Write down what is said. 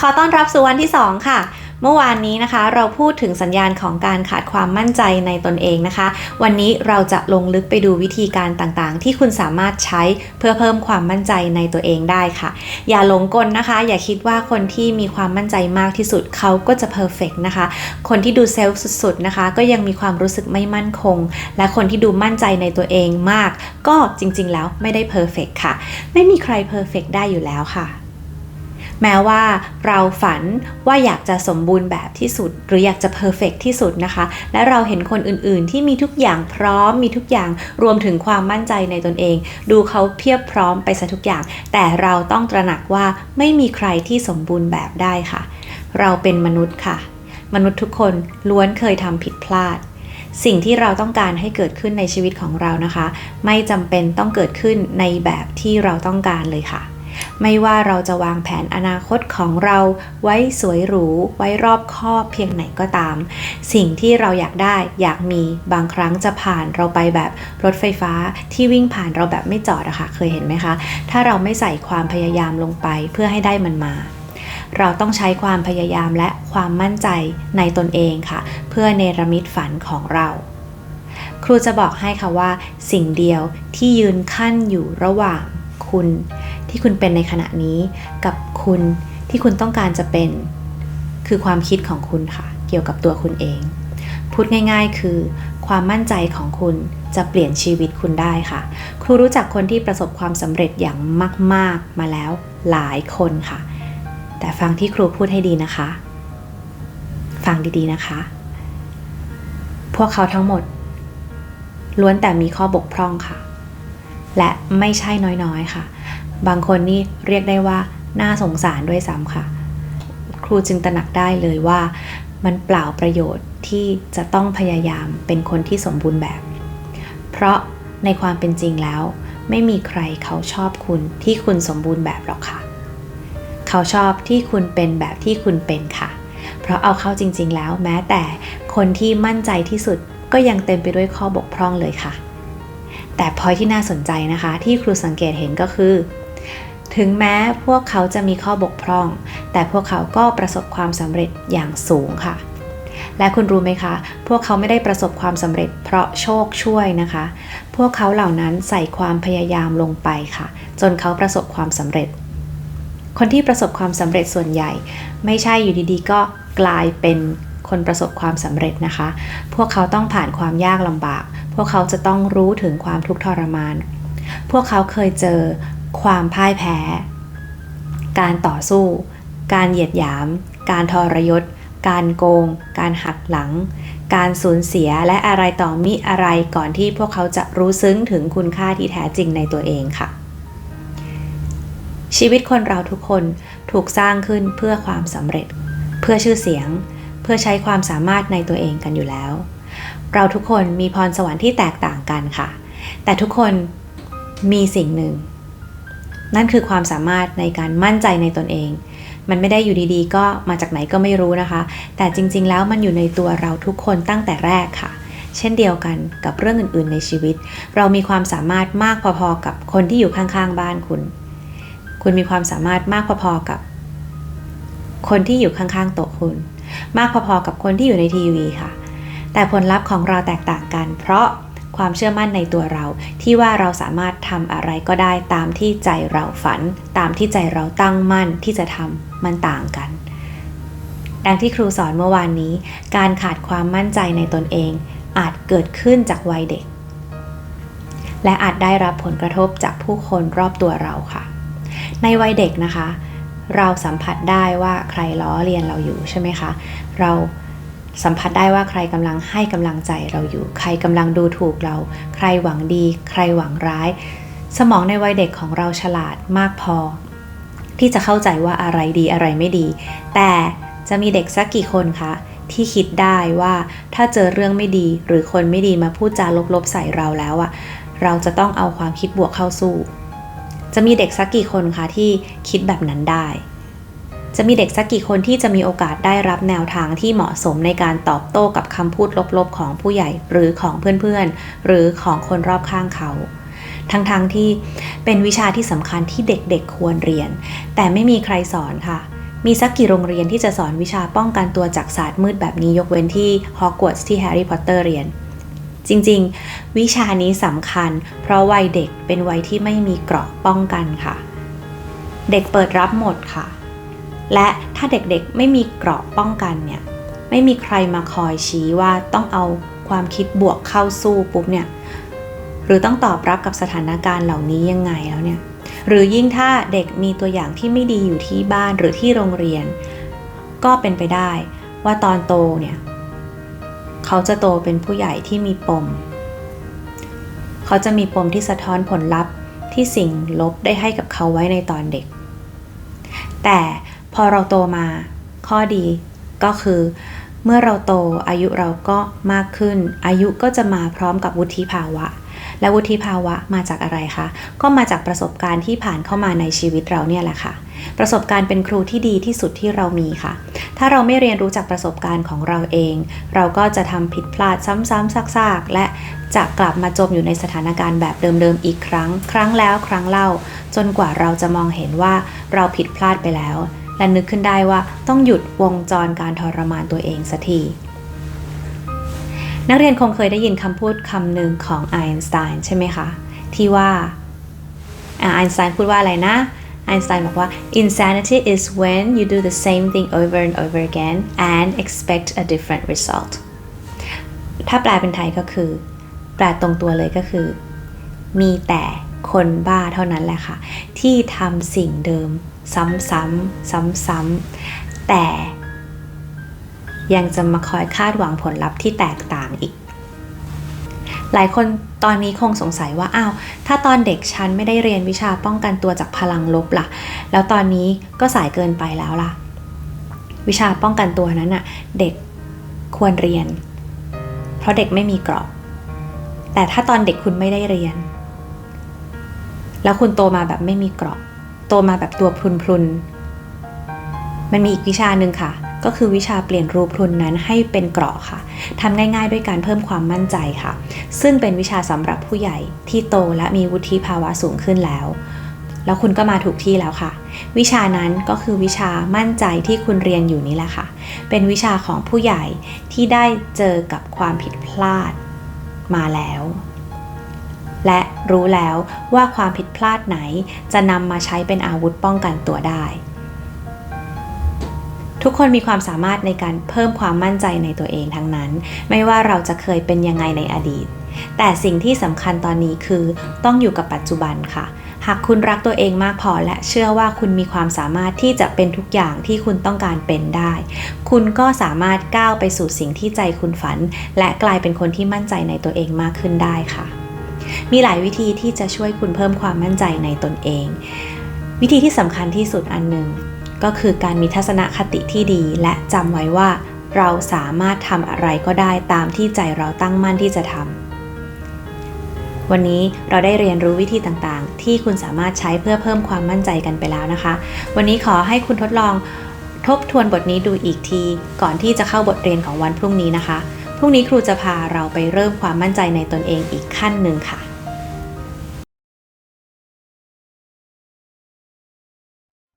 ขอต้อนรับสู่วันที่ 2 ค่ะ เมื่อวานนี้นะคะ เราพูดถึงสัญญาณของการขาดความมั่นใจในตนเองนะคะ วันนี้เราจะลงลึกไปดูวิธีการต่างๆ ที่คุณสามารถใช้เพื่อเพิ่มความมั่นใจในตัวเองได้ค่ะ อย่าหลงกลนะคะ อย่าคิดว่าคนที่มีความมั่นใจมากที่สุดเขาก็จะเพอร์เฟกนะคะ คนที่ดูเซลฟ์สุดๆนะคะ ก็ยังมีความรู้สึกไม่มั่นคง และคนที่ดูมั่นใจในตัวเองมาก ก็จริงๆ แล้วไม่ได้เพอร์เฟกค่ะ ไม่มีใครเพอร์เฟกได้อยู่แล้วค่ะ แม้ว่าเราฝันว่าอยากจะสมบูรณ์แบบที่สุด หรืออยากจะเพอร์เฟกที่สุดนะคะ และเราเห็นคนอื่นๆ ที่มีทุกอย่างพร้อมมีทุกอย่างรวมถึงความมั่นใจในตนเอง ดูเขาเพียบพร้อมไปซะทุกอย่าง แต่เราต้องตระหนักว่าไม่มีใครที่สมบูรณ์แบบได้ค่ะ เราเป็นมนุษย์ค่ะ มนุษย์ทุกคนล้วนเคยทำผิดพลาดสิ่งที่เราต้องการให้เกิดขึ้นในชีวิตของเรานะคะ ไม่จำเป็นต้องเกิดขึ้นในแบบที่เราต้องการเลยค่ะ ไม่ว่าเราจะวางแผนอนาคตของเราไว้สวยหรู ไว้รอบคอบเพียงไหนก็ตาม สิ่งที่เราอยากได้อยากมีบางครั้งจะผ่านเราไปแบบรถไฟฟ้าที่วิ่งผ่านเราแบบไม่จอดอะค่ะเคยเห็นไหมคะ ถ้าเราไม่ใส่ความพยายามลงไปเพื่อให้ได้มันมาเราต้องใช้ความพยายามและความมั่นใจในตนเองค่ะ เพื่อเนรมิตฝันของเรา ครูจะบอกให้ค่ะว่า สิ่งเดียวที่ยืนขั้นอยู่ระหว่างคุณ ที่คุณเป็นในขณะนี้ กับคุณที่คุณต้องการจะเป็น คือความคิดของคุณค่ะ เกี่ยวกับตัวคุณเอง พูดง่ายๆ คือ ความมั่นใจของคุณจะเปลี่ยนชีวิตคุณได้ค่ะ ครูรู้จักคนที่ประสบความสำเร็จอย่างมาก ๆ มาแล้วหลายคนค่ะ แต่ฟังที่ครูพูดให้ดีนะคะ ฟังดีๆนะคะ พวกเขาทั้งหมดล้วนแต่มีข้อบกพร่องค่ะ และไม่ใช่น้อยๆค่ะ บางคนนี่เรียกได้ว่าน่าสงสารด้วยซ้ำค่ะ ครูจึงตระหนักได้เลยว่า มันเปล่าประโยชน์ที่จะต้องพยายามเป็นคนที่สมบูรณ์แบบ เพราะในความเป็นจริงแล้ว ไม่มีใครเขาชอบคุณที่คุณสมบูรณ์แบบหรอกค่ะ เขาชอบที่คุณเป็นแบบที่คุณเป็นค่ะ เพราะเอาเข้าจริง ๆ แล้ว แม้แต่คนที่มั่นใจที่สุดก็ยังเต็มไปด้วยข้อบกพร่องเลยค่ะ แต่พอยที่น่าสนใจนะคะที่ครูสังเกตเห็นก็คือ ถึงแม้พวกเขาจะมีข้อบกพร่อง แต่พวกเขาก็ประสบความสำเร็จอย่างสูงค่ะ และคุณรู้ไหมคะ พวกเขาไม่ได้ประสบความสำเร็จ เพราะโชคช่วยนะคะ พวกเขาเหล่านั้นใส่ความพยายามลงไปค่ะ จนเขาประสบความสำเร็จ คนที่ประสบความสำเร็จส่วนใหญ่ ไม่ใช่อยู่ดีๆ ก็กลายเป็นคนประสบความสำเร็จนะคะ พวกเขาต้องผ่านความยากลำบาก พวกเขาจะต้องรู้ถึงความทุกข์ทรมาน พวกเขาเคยเจอความพ่ายแพ้ การต่อสู้ การเหยียดหยาม การทรยศ การโกง การหักหลัง การสูญเสียและอะไรต่อมิอะไรก่อนที่พวกเขาจะรู้ซึ้งถึงคุณค่าที่แท้จริงในตัวเองค่ะ ชีวิตคนเราทุกคนถูกสร้างขึ้นเพื่อความสำเร็จ เพื่อชื่อเสียง เพื่อใช้ความสามารถในตัวเองกันอยู่แล้ว เราทุกคนมีพรสวรรค์ที่แตกต่างกันค่ะ แต่ทุกคนมีสิ่งหนึ่ง นั่นคือความสามารถในการมั่นใจในตนเอง มันไม่ได้อยู่ดีๆ ก็มาจากไหนก็ไม่รู้นะคะ แต่จริงๆ แล้วมันอยู่ในตัวเราทุกคนตั้งแต่แรกค่ะ เช่นเดียวกันกับเรื่องอื่นๆ ในชีวิต เรามีความสามารถมากพอๆ กับคนที่อยู่ข้างๆ บ้านคุณ คุณมีความสามารถมากพอๆ กับ คนที่อยู่ข้างๆ โต๊ะคุณ มากพอๆ กับคนที่อยู่ในทีวีค่ะ แต่ผลลัพธ์ของเราแตกต่างกัน เพราะความเชื่อมั่นในตัวเรา ที่ว่าเราสามารถทำอะไรก็ได้ตามที่ใจเราฝัน ตามที่ใจเราตั้งมั่นที่จะทำมันต่างกัน ดังที่ครูสอนเมื่อวานนี้ การขาดความมั่นใจในตนเอง อาจเกิดขึ้นจากวัยเด็ก และอาจได้รับผลกระทบจากผู้คนรอบตัวเราค่ะ ในวัยเด็กนะคะ เราสัมผัสได้ว่าใครล้อเลียนเราอยู่ใช่ไหมคะ เรา สัมผัสได้ว่าใครกำลังให้กำลังใจเราอยู่ ใครกำลังดูถูกเรา ใครหวังดี ใครหวังร้าย สมองในวัยเด็กของเราฉลาดมากพอ ที่จะเข้าใจว่าอะไรดีอะไรไม่ดี แต่จะมีเด็กสักกี่คนคะที่คิดได้ว่าถ้าเจอเรื่องไม่ดีหรือคนไม่ดีมาพูดจาลบๆใส่เราแล้วอะเราจะต้องเอาความคิดบวกเข้าสู้ จะมีเด็กสักกี่คนคะที่คิดแบบนั้นได้ จะมีเด็กสักกี่คนที่จะมีโอกาสได้รับแนวทางที่เหมาะสมในการตอบโต้กับคำพูดลบๆ ของผู้ใหญ่หรือของเพื่อนๆ หรือของคนรอบข้างเขาทั้งๆทที่เป็นวิชาที่สำคัญที่เด็กๆควรเรียน แต่ไม่มีใครสอนค่ะ มีสักกี่โรงเรียนที่จะสอนวิชาป้องกันตัวจากศาสตร์มืดแบบนี้ยกเว้นที่ฮอกวอตส์ที่แฮร์รี่พอตเตอร์เรียน จริงๆ วิชานี้สำคัญ เพราะวัยเด็กเป็นวัยที่ไม่มีเกราะป้องกันค่ะ เด็กเปิดรับหมดค่ะ และถ้าเด็กๆไม่มีเกราะป้องกันเนี่ยไม่มีใครมาคอยชี้ว่าต้องเอาความคิดบวกเข้าสู้ปุ๊บเนี่ยหรือต้องตอบรับกับสถานการณ์เหล่านี้ยังไงแล้วเนี่ยหรือยิ่งถ้าเด็กมีตัวอย่างที่ไม่ดีอยู่ที่บ้านหรือที่โรงเรียน ก็เป็นไปได้ว่าตอนโตเนี่ยเขาจะโตเป็นผู้ใหญ่ที่มีปม เขาจะมีปมที่สะท้อนผลลัพธ์ที่สิ่งลบได้ให้กับเขาไว้ในตอนเด็ก แต่ พอเราโตมา ข้อดีก็คือ เมื่อเราโตอายุเราก็มากขึ้น อายุก็จะมาพร้อมกับวุฒิภาวะ และวุฒิภาวะมาจากอะไรคะ ก็มาจากประสบการณ์ที่ผ่านเข้ามาในชีวิตเราเนี่ยแหละค่ะ ประสบการณ์เป็นครูที่ดีที่สุดที่เรามีค่ะ ถ้าเราไม่เรียนรู้จากประสบการณ์ของเราเอง เราก็จะทำผิดพลาดซ้ำๆซากๆ และจะกลับมาจมอยู่ในสถานการณ์แบบเดิมๆอีกครั้ง ครั้งแล้วครั้งเล่า จนกว่าเราจะมองเห็นว่าเราผิดพลาดไปแล้ว และนึกขึ้นได้ว่าต้องหยุดวงจรการทรมานตัวเองสักที นักเรียนคงเคยได้ยินคำพูดคำหนึ่งของไอน์สไตน์ใช่ไหมคะ ที่ว่าไอน์สไตน์พูดว่าอะไรนะไอน์สไตน์บอกว่า insanity is when you do the same thing over and over again and expect a different result ถ้าแปลเป็นไทยก็คือ แปลตรงตัวเลยก็คือ มีแต่ คนบ้าเท่านั้นแหละค่ะ ที่ทำสิ่งเดิมซ้ำๆซ้ำๆแต่ยังจะมาคอยคาดหวังผลลัพธ์ที่แตกต่างอีก หลายคนตอนนี้คงสงสัยว่าอ้าวถ้าตอนเด็กฉันไม่ได้เรียนวิชาป้องกันตัวจากพลังลบล่ะ แล้วตอนนี้ก็สายเกินไปแล้วล่ะ วิชาป้องกันตัวนั้นอะเด็กควรเรียน เพราะเด็กไม่มีกราะแต่ถ้าตอนเด็กคุณไม่ได้เรียน แล้วคุณโตมาแบบไม่มีเกราะโตมาแบบตัวพรุนๆ มันมีอีกวิชาหนึ่งค่ะ ก็คือวิชาเปลี่ยนรูพรุนนั้นให้เป็นเกราะค่ะทำง่ายๆ ด้วยการเพิ่มความมั่นใจค่ะ ซึ่งเป็นวิชาสำหรับผู้ใหญ่ที่โตและมีวุฒิภาวะสูงขึ้นแล้ว แล้วคุณก็มาถูกที่แล้วค่ะ วิชานั้นก็คือวิชามั่นใจที่คุณเรียนอยู่นี่แหละค่ะ เป็นวิชาของผู้ใหญ่ที่ได้เจอกับความผิดพลาดมาแล้ว และรู้แล้วว่าความผิดพลาดไหนจะนำมาใช้เป็นอาวุธป้องกันตัวได้ ทุกคนมีความสามารถในการเพิ่มความมั่นใจในตัวเองทั้งนั้น ไม่ว่าเราจะเคยเป็นยังไงในอดีต แต่สิ่งที่สำคัญตอนนี้คือต้องอยู่กับปัจจุบันค่ะ หากคุณรักตัวเองมากพอและเชื่อว่าคุณมีความสามารถที่จะเป็นทุกอย่างที่คุณต้องการเป็นได้ คุณก็สามารถก้าวไปสู่สิ่งที่ใจคุณฝัน และกลายเป็นคนที่มั่นใจในตัวเองมากขึ้นได้ค่ะ มีหลายวิธีที่จะช่วยคุณเพิ่มความมั่นใจในตนเอง วิธีที่สำคัญที่สุดอันหนึ่งก็คือการมีทัศนคติที่ดีและจำไว้ว่า เราสามารถทำอะไรก็ได้ตามที่ใจเราตั้งมั่นที่จะทำ วันนี้เราได้เรียนรู้วิธีต่างๆ ที่คุณสามารถใช้เพื่อเพิ่มความมั่นใจกันไปแล้วนะคะ วันนี้ขอให้คุณทดลองทบทวนบทนี้ดูอีกที ก่อนที่จะเข้าบทเรียนของวันพรุ่งนี้นะคะ พรุ่งนี้ครูจะพาเราไปเริ่มความมั่นใจในตนเองอีกขั้นหนึ่งค่ะ